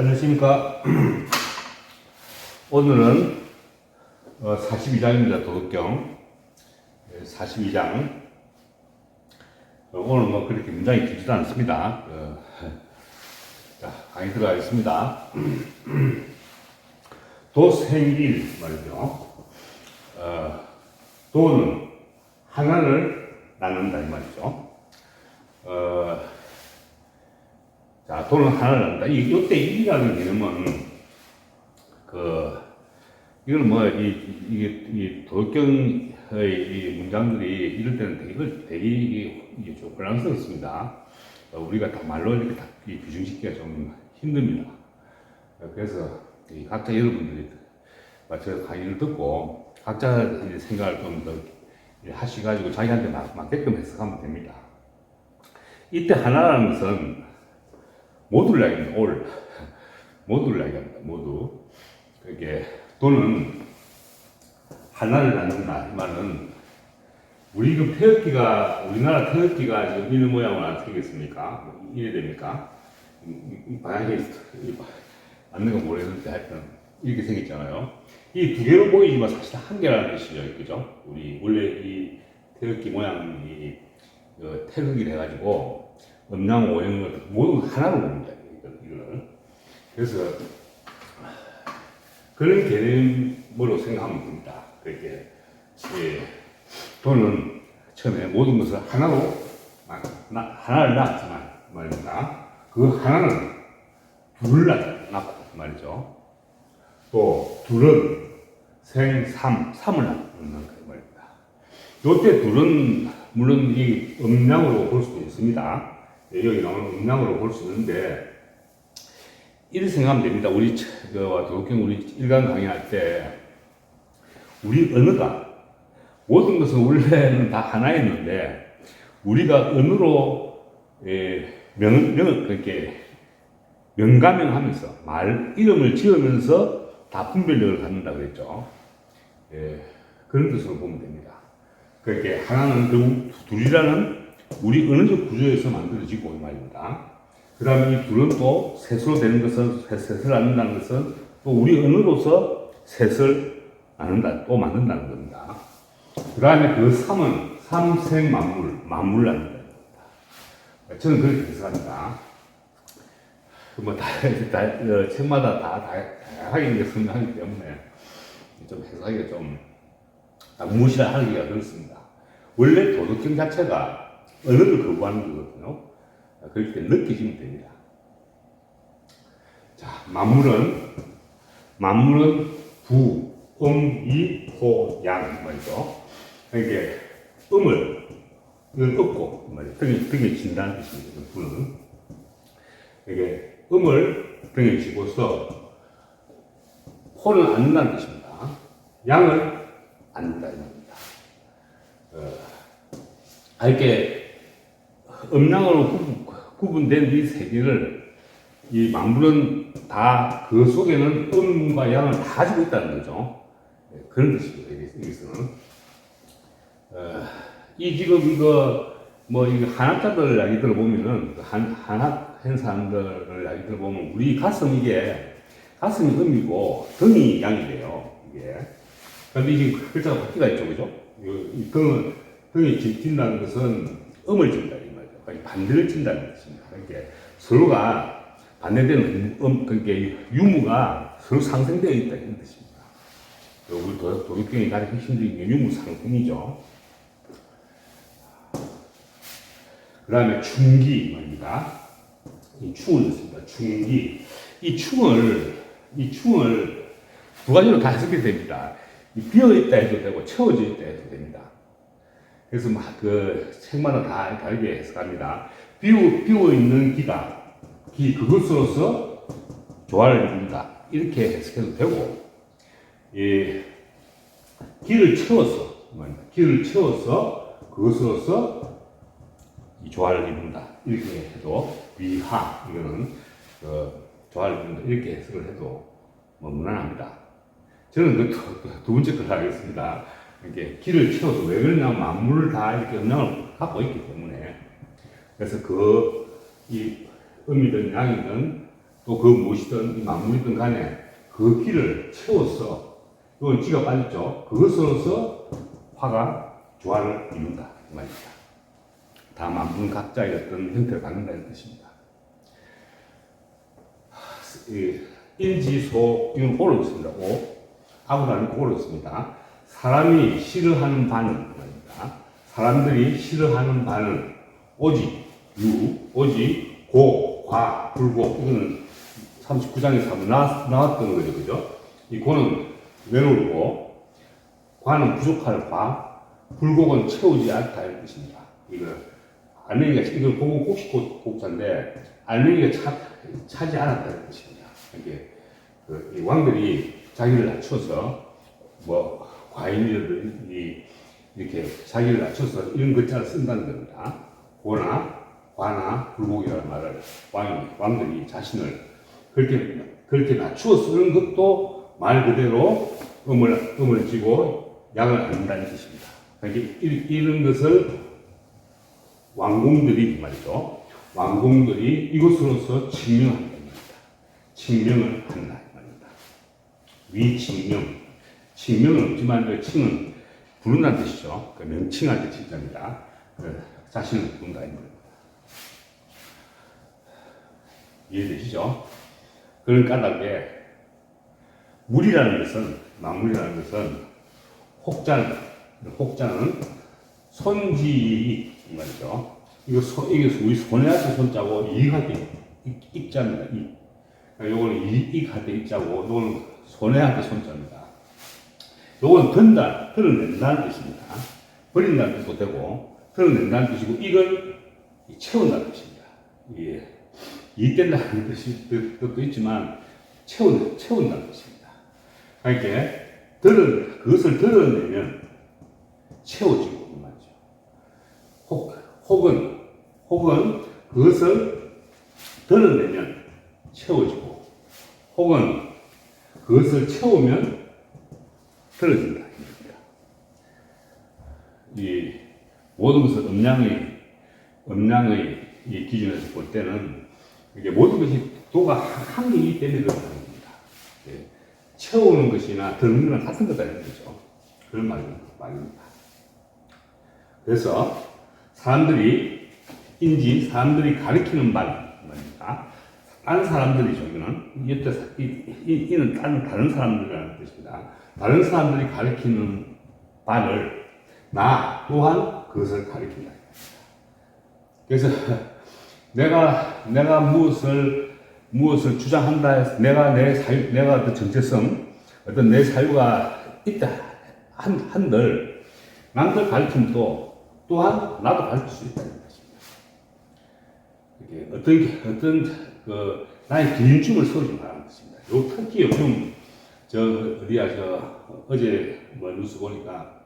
안녕하십니까. 오늘은 어, 42장입니다. 도덕경. 42장. 어, 오늘 뭐 그렇게 문장이 길지도 않습니다. 어, 자, 강의 들어가겠습니다. 도생일 말이죠. 어, 도는 하나를 낳는다 이 말이죠. 어, 자, 돈은 하나를 낳는다. 이, 이때 일이라는 개념은, 그, 이걸 뭐, 이, 이게, 이 도덕경의 이 문장들이 이럴 때는 되게, 되게 이게, 좀 혼란스럽습니다. 어, 우리가 다 말로 이렇게 다이 규정짓기가 좀 힘듭니다. 어, 그래서 이 각자 여러분들이 마저 강의를 듣고 각자 생각을 좀 더 하시가지고 자기한테 맞, 맞게끔 해석하면 됩니다. 이때 하나라는 것은 모두를 이야기합니다. 올. 모두를 이야기합니다. 모두. 그게 돈은 하나를 낳는다. 이 말은 우리 그 태극기가 우리나라 태극기가 지금 이런 모양으로 안 되겠습니까? 뭐 이래 됩니까? 방향이 맞는 건 모르겠는데 하여튼 이렇게 생겼잖아요. 이 두 개로 보이지만 사실 한 개라는 뜻이죠, 그죠? 우리 원래 이 태극기 모양이 그 태극이 돼가지고 음양 오행을 모두 하나로 봅니다. 이거를. 그래서 그런 개념으로 생각하면 됩니다. 그렇게 예, 돈은 처음에 모든 것을 하나로 아, 나- 하나를 낳았지만 말입니다. 그 하나는 둘을 낳- 낳고 말이죠. 또 둘은 생, 삼, 삼을 낳는 그 말입니다. 요때 둘은 물론 이 음량으로 볼 수도 있습니다. 예, 여기 나오는 음량으로 볼 수 있는데 이렇게 생각하면 됩니다. 우리 그 도덕경 우리 일간 강의할 때 우리 언어가 모든 것은 원래는 다 하나였는데 우리가 언어로 예, 명, 명 그렇게 명가명하면서 말 이름을 지으면서 다 분별력을 갖는다 그랬죠. 예, 그런 뜻으로 보면 됩니다. 그렇게 하나는 결국 둘이라는 우리 언어적 구조에서 만들어지고 이 말입니다. 그 다음에 이 둘은 또 셋으로 되는 것은 셋- 셋을 낳는다는 것은 또 우리 언어로서 셋을 낳는다 또 만든다는 겁니다. 그 다음에 그 삼은 삼생 만물 만물 낳는다는 겁니다. 저는 그렇게 해석합니다. 뭐 다, 다 어, 책마다 다, 다 다양하게 설명하기 때문에 좀 해석하기가 좀 아, 무엇이라 하기가 그렇습니다. 원래 도덕경 자체가 언어를 거부하는 거거든요. 아, 그렇게 느끼시면 됩니다. 자, 만물은 만물은 부, 음, 이, 호, 양 말이죠. 이게 음을 이건 없고 말이죠. 등에 등에 진다는 뜻입니다. 부는 이게 음을 등에 쥐고서 호를 안는다는 뜻입니다. 양을 안는다는 겁니다. 어, 아, 이렇게 음량으로 구분, 구분된 이 세 개를 이 만물은 다 그 속에는 음과 양을 다 가지고 있다는 거죠. 예, 그런 뜻입니다. 여기- 여기서는. 어, 이 지금 이거 뭐 이거 한학자들 이야기 들어보면은 그한 한학 한 사람들을 이야기 들어보면 우리 가슴 이게 가슴이 음이고 등이 양이 돼요. 이게. 그런데 이게 글자가 바퀴가 있죠, 그죠? 등은 등이 진- 진다는 것은 음을. 그러니까 반대를 진다는 뜻입니다. 그러니까 서로가 반대되는 음, 그러니까 이 유무가 서로 상생되어 있다 이런 뜻입니다. 도- 도덕경이 가장 핵심적인 게 유무 상승이죠. 그 다음에 충기 말입니다. 이 충을 넣습니다. 충기. 이 충을, 이 충을 두 가지로 다 해석이 됩니다. 이 비어있다 해도 되고, 채워져 있다 해도 됩니다. 그래서 막그 책마다 다 다르게 해석합니다. 비워, 비워있는 기가, 기, 그것으로서 조화를 이룬다. 이렇게 해석해도 되고, 이 기를 채워서. 기를 채워서 그것으로서 이 조화를 이룬다. 이렇게 해도 위하 이거는 그 조화를 이룬다. 이렇게 해석을 해도 뭐 무난합니다. 저는 그 두 번째 걸 하겠습니다. 이렇게 기를 채워서 왜 그러냐면 만물을 다 이렇게 영향을 갖고 있기 때문에 그래서 그 이 음이든 양이든 또또그 무엇이든 이 만물이든 간에 그 길을 채워서 이건 기가 빠졌죠. 그것으로서 화가 조화를 이룬다 이 말입니다. 다 만물 각자의 어떤 형태를 갖는다는 뜻입니다. 이 인지소 이건 오로 있습니다. 오 아구라는 오로 있습니다. 사람이 싫어하는 바는 말입니다. 사람들이 싫어하는 바는 오직 유 오직 고, 과, 불고 이거는 39장에서 한번 나, 나왔던 거죠, 그죠? 이 고는 외로우고 과는 부족할 과, 불곡은 채우지 않다 이런 뜻입니다. 이거 알맹이가 이걸 고고 곡식 곡- 곡자인데 알맹이가 차, 차지 않았다는 뜻입니다. 이게 그, 이 왕들이 자기를 낮춰서 뭐 과인이라든지 이렇게 자기를 낮춰서 이런 글자를 쓴다는 겁니다. 고나 과나 불복이라는 말을 왕이 왕들이 자신을 그렇게 그렇게 낮추어 쓰는 것도 말 그대로 음을 음을 쥐고 양을 갖는다는 뜻입니다. 그러니까 이- 이런 것을 왕공들이 말이죠. 왕공들이 이것으로서 증명한다. 증명을 한다. 위증명. 증명은 없지만 그 칭은 부른다는 뜻이죠. 그 명칭할 때 칭자입니다. 그 자신을 부른다 이 말입니다. 이해되시죠? 그런 까닭에 물이라는 것은 만물이라는 것은 혹자는 혹자는 손지 이 말이죠. 이거 소, 이게 우리 손해할 때 손자고 이익할 때 익- 익자입니다. 이. 요거는 이익할 때 익자고 요거는 손해할 때 손자입니다. 요거는 든다, 드러낸다는 뜻입니다. 버린다는 뜻도 되고 드러낸다는 뜻이고 이걸 채운다는 뜻입니다. 예. 뜻이 뜻도 있지만 채운 채운다는 뜻입니다. 그러니까 드러 그것을 드러내면 채워지고 이 말이죠. 혹 혹은 혹은 그것을 드러내면 채워지고 혹은 그것을 채우면 떨어진다. 이 모든 것을 음량의 음량의 이 기준에서 볼 때는 이게 모든 것이 도가 한 개이기 때문에 그렇다는 겁니다. 예. 채우는 것이나 드는 거랑 같은 거다 이런 거죠. 그런 말, 말입니다. 그래서 사람들이 인지 사람들이 가리키는 말 말입니다. 다른 사람들이죠. 이거는 이때 이는 다른 다른 사람들이라는 뜻입니다. 다른 사람들이 가리키는 바를 나 또한 그것을 가리킨다. 그래서 내가 내가 무엇을 무엇을 주장한다 해서 내가 내 사유 내가 어떤 정체성 어떤 내 사유가 있다 한 한들 남들 가르침도 또한 나도 가르칠 수 있다는 것입니다. 어떤 게- 어떤 그 나의 기준점을 세우지 말하는 것입니다. 요 특히 요즘 저 어디야 저 어제 뭐 뉴스 보니까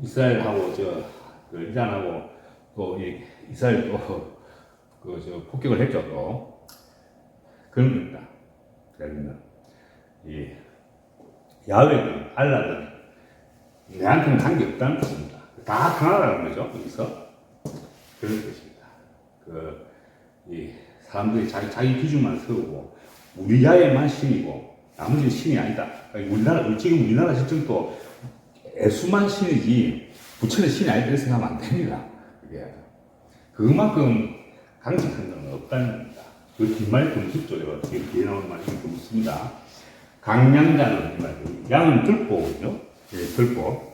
이스라엘하고 저그 이란하고 또이 이스라엘 또그저 폭격을 했죠 또 그런 겁니다. 그러면 이 야훼든 알라든 내한테는 관계 없다는 뜻입니다. 다 하나라는 거죠 여기서 그런 뜻입니다. 그 이 사람들이 자기 자기 기준만 세우고 우리 야에만 신이고 나머지는 신이 아니다. 그러니까 우리나라 지금 우리나라 실정도 애수만 신이지 부처는 신이 아니다 이렇게 생각하면 안 됩니다. 그게 그만큼 강직한 건 없다는 겁니다. 그더 무섭죠. 제가 뒤에, 나오는 말이 더 무섭습니다. 강량자는 이 말이에요. 양은 들보죠. 예, 들보.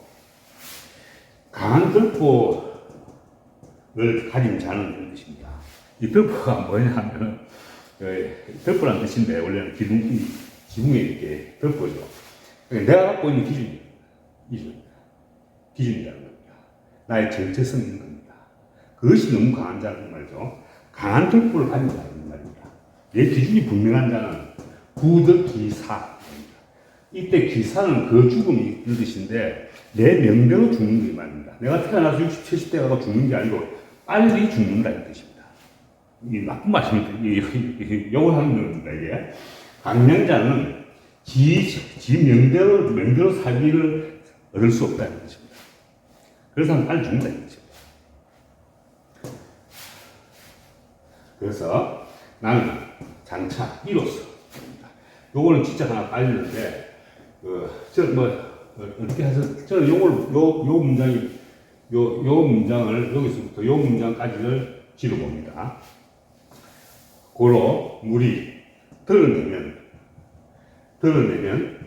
강한 들보를 가진 자는 이런 뜻입니다. 이 들보가 뭐냐 하면은, 그, 들보란 뜻인데, 원래는 기둥, 이 지붕에 이렇게. 그러니까 내가 갖고 있는 기준이, 기준. 기준이라는 겁니다. 나의 정체성이 있는 겁니다. 그것이 너무 강한 자는 말이죠. 강한 들보를 가진 자는 말입니다. 내 기준이 분명한 자는 부득기사. 이때 기사는 그 죽음이 있는 뜻인데 내 명대로 죽는 게 말입니다. 내가 태어나서 60, 70대 가고 죽는 게 아니고 빨리 죽는다는 뜻입니다. 이 나쁜 말입니다. 이, 이, 욕을 하는 겁니다, 이게. 강량자는 지, 지 명대로, 명대로 살기를 얻을 수 없다는 뜻입니다. 그래서 빨리 죽는다는 뜻입니다. 그래서 나는 자, 장차 이로써 요거는 진짜 하나 빠지는데 그 저 뭐 어떻게 해서 저는 요걸 요, 요 문장이 요, 요 문장을 여기서부터 요 문장까지를 지어봅니다. 고로 물이 드러내면 드러내면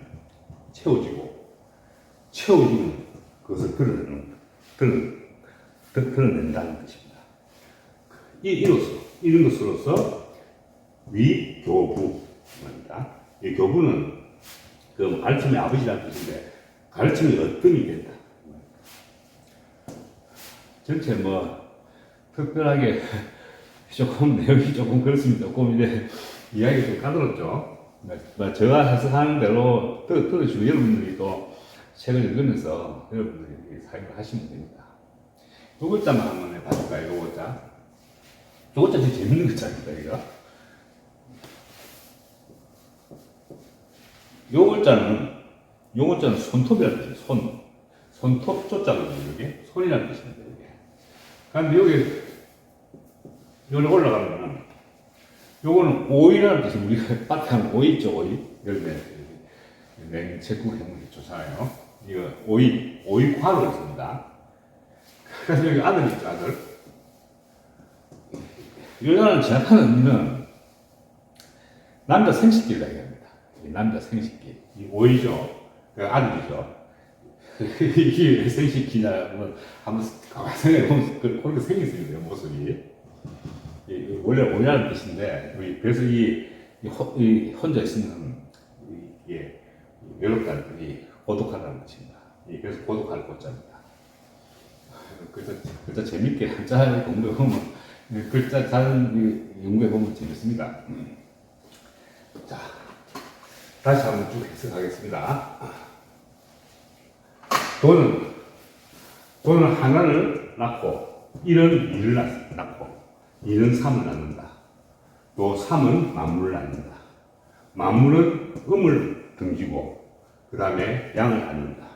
채워지고 채워지면 그것을 드러내는 드러, 드- 드러낸다는 뜻입니다. 이, 이로써 이런 것으로서 위교부 말입니다. 이 교부는 그 가르침의 아버지라는 뜻인데 가르침이 어떤이 된다. 전체 뭐 특별하게 조금 내용이 조금 그렇습니다. 조금 이제 이야기 좀 까다롭죠. 뭐 제가 해석하는 대로 들- 들으시고 여러분들이 또 책을 읽으면서 여러분들이 사용을 하시면 됩니다. 요 글자만 한번 해봐줄까요? 요 글자. 요 글자 진짜 재밌는 글자입니다, 이거. 요 글자는, 요 글자는 손톱이라는 뜻이에요, 손. 손톱 조자거든요, 이게. 손이라는 뜻입니다, 이게. 근데 여기, 여기 올라가면은, 요거는 오이라는 뜻이 우리가 하는 오이 있죠, 오이? 열매. 냉채국 해물이 좋잖아요. 이거 오이, 오이 과를 씁니다. 그래서 여기 아들 있죠, 아들. 여자는 제압하는 의미는 남자 생식기를 얘기합니다. 이 남자 생식기. 이 오이죠. 그 아들이죠. 이게 왜 생식기냐, 뭐, 한번 가만히 생각해 보면 그- 그렇게 생겼습니다, 모습이. 이- 이 원래 오이라는 뜻인데, 그래서 이, 이, 혼자 있으면, 이- 이게 외롭다는 뜻이 고독하다는 뜻입니다. 이- 그래서 고독할 고자입니다. 글자, 글자 재밌게 한자 공부해 보면, 이 글자 다른 연구해 보면 재밌습니다. 자, 다시 한번 쭉 해석하겠습니다. 돈은, 돈은 하나를 낳고, 일은 일을 낳- 낳고, 일은 삼을 낳는다. 또 삼은 만물을 낳는다. 만물은 음을 등지고, 그 다음에 양을 낳는다.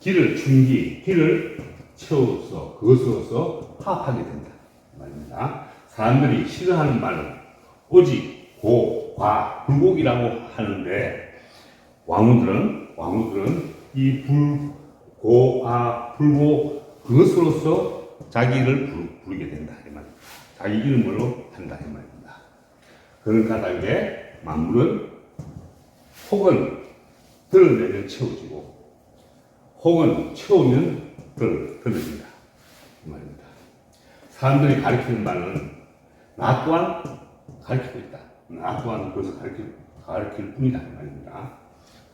길을 충기, 길을 채워서 그것으로서 화합하게 된다. 말입니다. 사람들이 싫어하는 말은 오직 고, 과, 불곡이라고 하는데 왕후들은 왕후들은 이 불, 고, 과, 불곡 그것으로서 자기를 부르, 부르게 된다 이 말입니다. 자기 이름으로 한다 이 말입니다. 그러니까 다르게 만물은 혹은 드러내면 채워지고 혹은 채우면 들, 들어진다. 이 말입니다. 사람들이 가르치는 말은 나 또한 가르치고 있다. 나 또한 그것을 가르칠, 가르칠 뿐이다. 이 말입니다.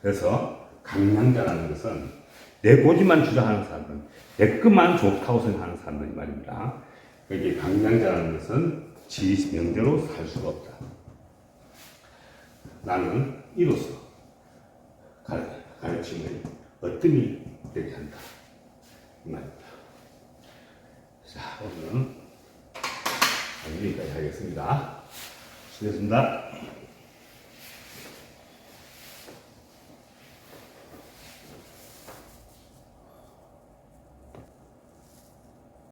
그래서 강량자라는 것은 내 고집만 주장하는 사람들, 내 것만 좋다고 생각하는 사람들 이 말입니다. 여기 강량자라는 것은 지 명대로 살 수가 없다. 나는 이로써 가르, 가르침의 어떤이 되게 한다. 이 말입니다. 자, 오늘은 여기까지 하겠습니다. 수고했습니다.